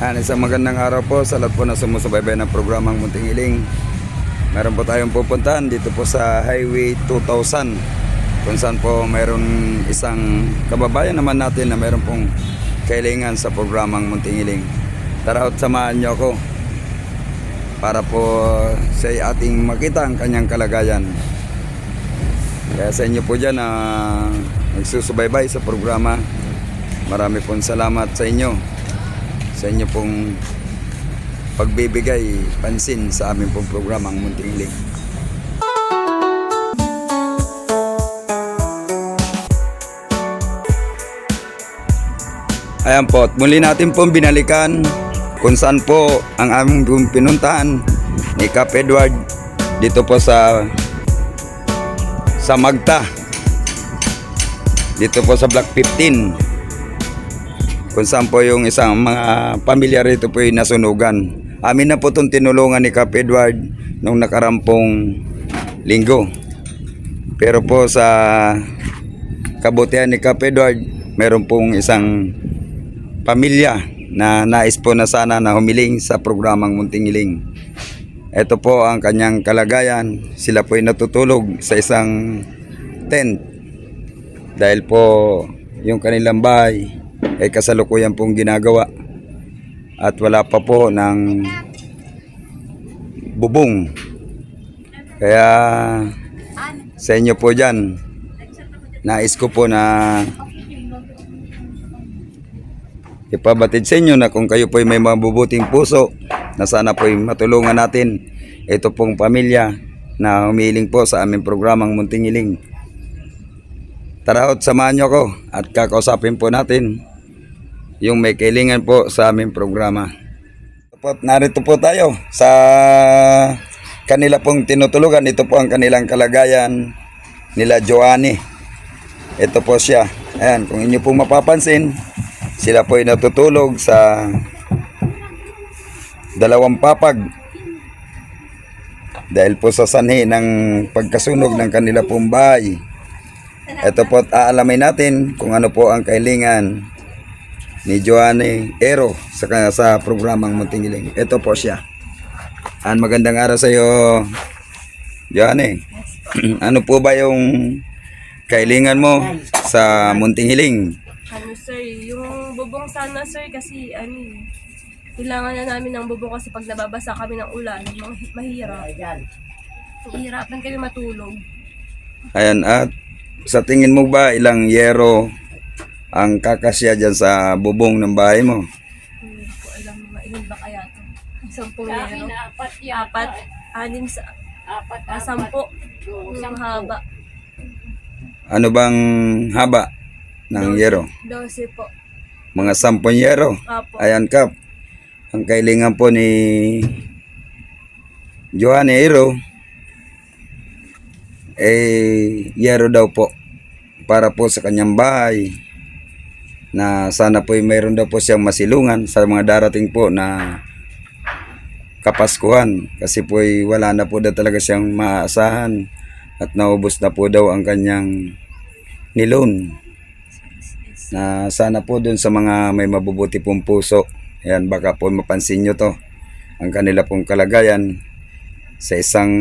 Yan, isang magandang araw po sa lahat po na sumusubaybay ng programang Munting Iling. Meron po tayong pupuntahan dito po sa Highway 2000 kung saan po mayroon isang kababayan naman natin na mayroon pong kailangan sa programang Munting Iling. Tara at samahan niyo ako para po sa ating makita ang kanyang kalagayan. Kaya sa inyo po dyan na nagsusubaybay sa programa, marami pong salamat sa inyo sa inyo pong pagbibigay pansin sa aming pong programang Munting Iling. Ayan po, at muli natin pong binalikan kung saan po ang aming pinuntahan ni Cap Edward dito po sa sa Magta dito po sa Block 15 kung saan po yung isang mga pamilya rito po yung nasunugan. Amin na po itong tinulungan ni Cap Edward nung nakarampong linggo. Pero po sa kabutihan ni Cap Edward, meron pong isang pamilya na nais po na sana na humiling sa programang Munting Iling. Ito po ang kanyang kalagayan. Sila po ay natutulog sa isang tent. Dahil po yung kanilang bahay ay kasalukuyan pong ginagawa. At wala pa po ng bubong. Kaya sa inyo po dyan, nais ko po na ipabatid sa inyo na kung kayo po ay may mabubuting puso na sana po ay matulungan natin ito pong pamilya na humiling po sa aming programang Munting Iling. Tara samahan nyo ako at kakausapin po natin yung may kailangan po sa aming programa. Po, narito po tayo sa kanila pong tinutulugan. Ito po ang kanilang kalagayan nila Joanny. Ito po siya. Ayan, kung inyo pong mapapansin, sila po ay natutulog sa dalawang papag dahil po sa sanhi ng pagkasunog ng kanila pong bahay. Ito po at aalamin natin kung ano po ang kailangan ni Joanne Ero sa, sa programang Muntingiling. Ito po siya. An magandang araw sa iyo, Joanne. ano po ba yung kailangan mo sa Muntingiling? Ano sir, yung bubong sana sir kasi ano kailangan na namin ng bubong kasi pag nababasa kami ng ulan, mah- mahirap. Hihirapan kami matulog. Ayan, at sa tingin mo ba ilang yero ang kakasya dyan sa bubong ng bahay mo? Hindi ko alam mga ilan ba kaya to. Sampung Sa akin, yero. apat yan. Apat, anim sa, Apat, ah, apat. sampo. Oo, haba. Ano bang haba ng yero? Dose po. Mga sampung yero. Apo. Ayan kap. Ang kailangan po ni Johanne Ero eh yero daw po para po sa kanyang bahay na sana po ay mayroon daw po siyang masilungan sa mga darating po na kapaskuhan. Kasi po wala na po daw talaga siyang maasahan at naubos na po daw ang kanyang nilon na sana po dun sa mga may mabubuti pong puso. Ayan baka po mapansin nyo to. Ang kanila pong kalagayan sa isang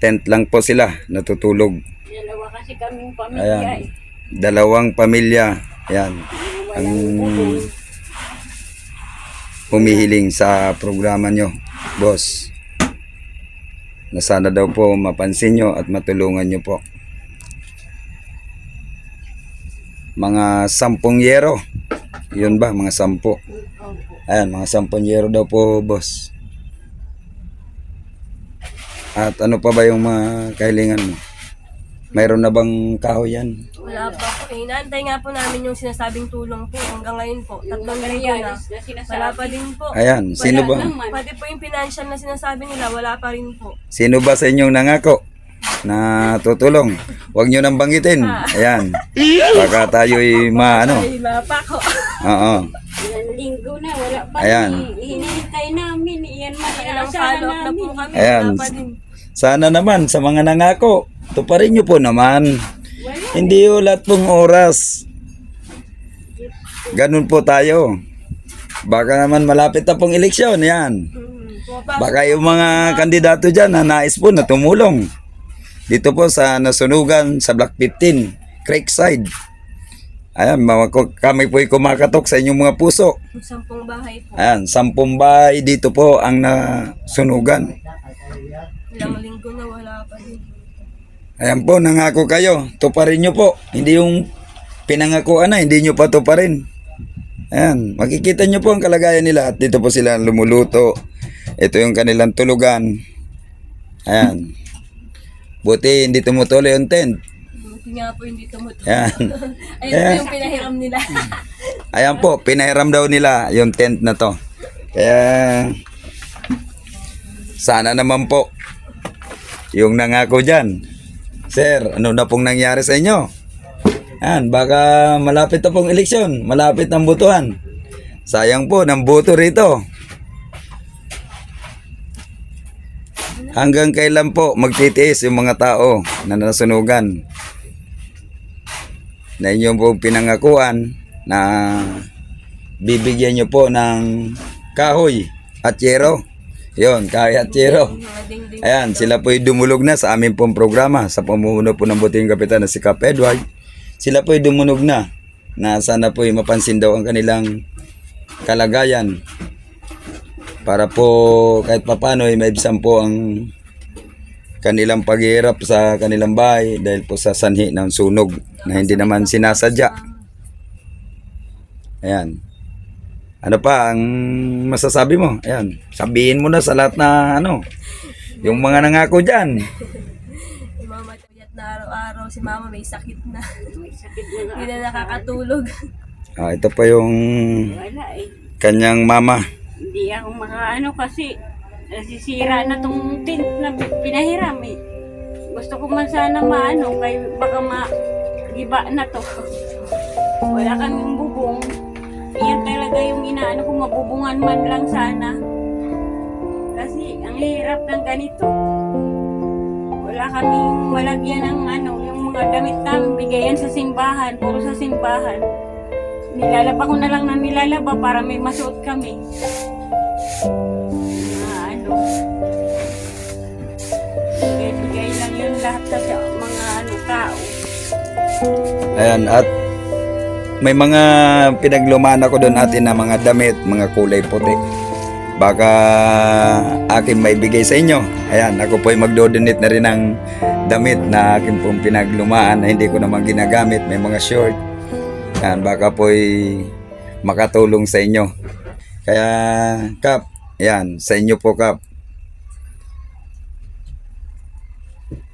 tent lang po sila natutulog. Dalawa kasi kaming pamilya ayan. eh. Dalawang pamilya. Ayan ang humihiling sa programa nyo boss. Na sana daw po mapansin nyo at matulungan nyo po. Mga sampung yero. Yun ba? Mga sampo ayan mga sampung yero daw po boss. At ano pa ba yung mga kailangan mo? Mayroon na bang kahoy yan Wala pa po. Eh, inaantay nga po namin yung sinasabing tulong po. Hanggang ngayon po. Tatlong linggo na. Materialis na sinasabi. Wala pa din po. ayan sino ba naman. Pati po yung financial na sinasabi nila, wala pa rin po. Sino ba sa inyong nangako na tutulong? Huwag nyo nang banggitin. Ayan. Baka tayo'y maano. Ay, mapa ko. Oo. Ilang linggo na, wala pa Ayan. rin. Hinihintay namin. Iyan Ilang maaasahan follow up na po namin. kami. Ayan. Wala pa din. Sana naman sa mga nangako. Tuparin nyo po naman. Hindi yung lahat pong oras. Ganun po tayo. Baka naman malapit na pong eleksyon, yan. Baka yung mga kandidato dyan na nais po na tumulong. Dito po sa nasunugan sa Block 15, Creekside. Ayan, mga, kami po'y kumakatok sa inyong mga puso. sampung bahay po. Ayan, sampung bahay dito po ang nasunugan. Ilang linggo na wala pa din. Ayan po, nangako kayo. Tuparin nyo po. Hindi yung pinangakuan na, hindi nyo pa tuparin. Ayan, makikita nyo po ang kalagayan nila. At dito po sila lumuluto. Ito yung kanilang tulugan. Ayan. Buti hindi tumutuloy yung tent. Buti nga po hindi tumutuloy. Ayan. Ayun po yung pinahiram nila. Ayan po, pinahiram daw nila yung tent na to. Kaya, sana naman po, yung nangako dyan. Sir, ano na pong nangyari sa inyo? Yan, baka malapit na pong eleksyon, malapit ang butuhan. Sayang po, ng boto rito. Hanggang kailan po magtitiis yung mga tao na nasunugan na inyong pong pinangakuan na bibigyan nyo po ng kahoy at yero. Yon. Mga dingding. Ayan, sila po'y dumulog na sa aming pong programa sa pamumuno po ng buting kapitan na si Cap Edward. Sila po'y dumunog na na sana po'y mapansin daw ang kanilang kalagayan para po kahit papano ay maibsan po ang kanilang paghihirap sa kanilang bahay dahil po sa sanhi ng sunog na hindi naman sinasadya. Ayan. Ano pa ang masasabi mo? Ayan. Sabihin mo na sa lahat na ano, yung mga nangako dyan. Yung mama tiyat na araw-araw. Si mama may sakit na. May sakit na. Hindi na nakakatulog. Ah, ito pa yung Wala eh. kanyang mama. Hindi ako makaano kasi nasisira na tong tent na pinahiram eh. Gusto ko man sana maano kay baka ma-giba na to. Wala kaming bubong. Yan talaga yung inaano ko mabubungan man lang sana. Kasi ang hirap ng ganito. Wala kaming malagyan ng ano, yung mga damit namin bigayan sa simbahan, puro sa simbahan. Nilalaba ko na lang na nilalaba para may masuot kami. Ah, ano. Bigay-bigay lang yun lahat sa mga ano, tao. Ayan, at may mga pinaglumaan ako doon atin na mga damit, mga kulay puti. Baka akin may bigay sa inyo. Ayan, ako po ay magdodonate na rin ng damit na akin pong pinaglumaan na hindi ko naman ginagamit. May mga short. Ayan, baka po ay makatulong sa inyo. Kaya, Kap, ayan, sa inyo po, Kap.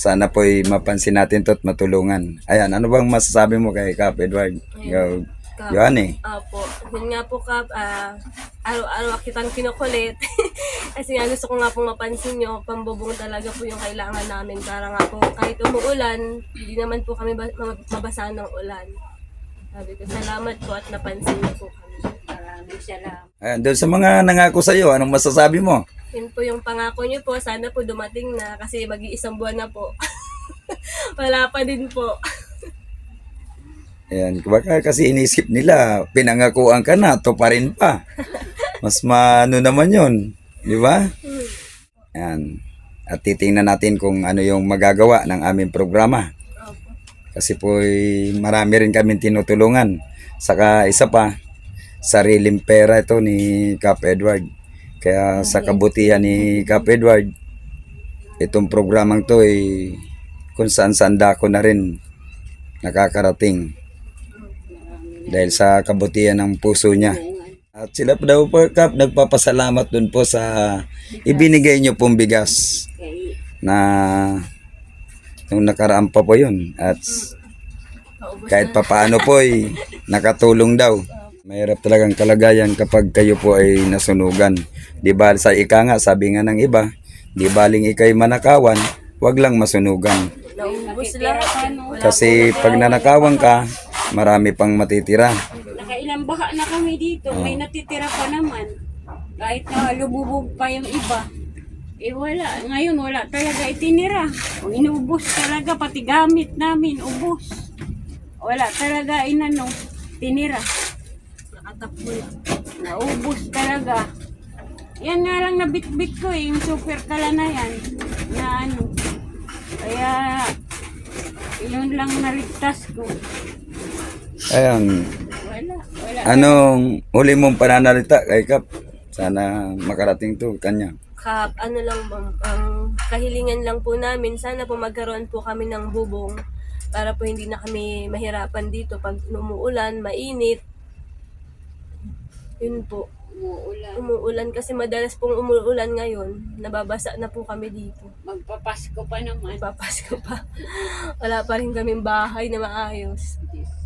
Sana po ay mapansin natin to at matulungan. Ayan, ano bang masasabi mo kay Kap Edward? Yo, Kap. Yohane. Opo. Yun nga po, Kap. ah, araw-araw kitang kinukulit. Kasi nga gusto ko nga pong mapansin nyo, pambubong talaga po yung kailangan namin. Para nga po kahit umuulan, hindi naman po kami ba- ma- mabasa ng ulan. Sabi ko, salamat po at napansin niyo po kami. Maraming salamat. Ayan, doon sa mga nangako sa iyo, anong masasabi mo? Yun po yung pangako niyo po. Sana po dumating na kasi mag-iisang buwan na po. Wala pa din po. Ayan, baka kasi inisip nila, pinangakuan ka na, to pa rin pa. Mas maano naman yon, di ba? Ayan. At titingnan natin kung ano yung magagawa ng aming programa. Kasi po marami rin kami tinutulungan. Saka isa pa, sariling pera ito ni Cap Edward. Kaya sa kabutihan ni Cap Edward, itong programang to ay kung saan saan dako na rin nakakarating. Dahil sa kabutihan ng puso niya. At sila pa daw po, Kap, nagpapasalamat dun po sa ibinigay niyo pong bigas na nung nakaraan pa po yun. At kahit papaano po ay nakatulong daw. Mahirap talagang kalagayan kapag kayo po ay nasunugan. Di ba sa ika nga, sabi nga ng iba, di baling ikay manakawan, wag lang masunugan. Kasi pag nanakawan ka, marami pang matitira. nakailang baha na kami dito, may natitira pa naman. Kahit na lumubog pa yung iba. Eh wala, ngayon wala talaga itinira. Inubos talaga, pati gamit namin, ubos. Wala talaga inano, tinira. Nakatapon. Naubos talaga. Yan nga lang nabitbit ko eh, yung super kala na yan. Na ano. Kaya, yun lang naligtas ko. Ayan, Wala, wala. anong huli mong pananalita kay Kap? Sana makarating to kanya. Kap, ano lang ma'am, ang kahilingan lang po namin, sana po magkaroon po kami ng bubong para po hindi na kami mahirapan dito pag umuulan, mainit. Yun po. Umuulan. Umuulan kasi madalas pong umuulan ngayon. Nababasa na po kami dito. Magpapasko pa naman. Papasko pa. Wala pa rin kaming bahay na maayos. Diyos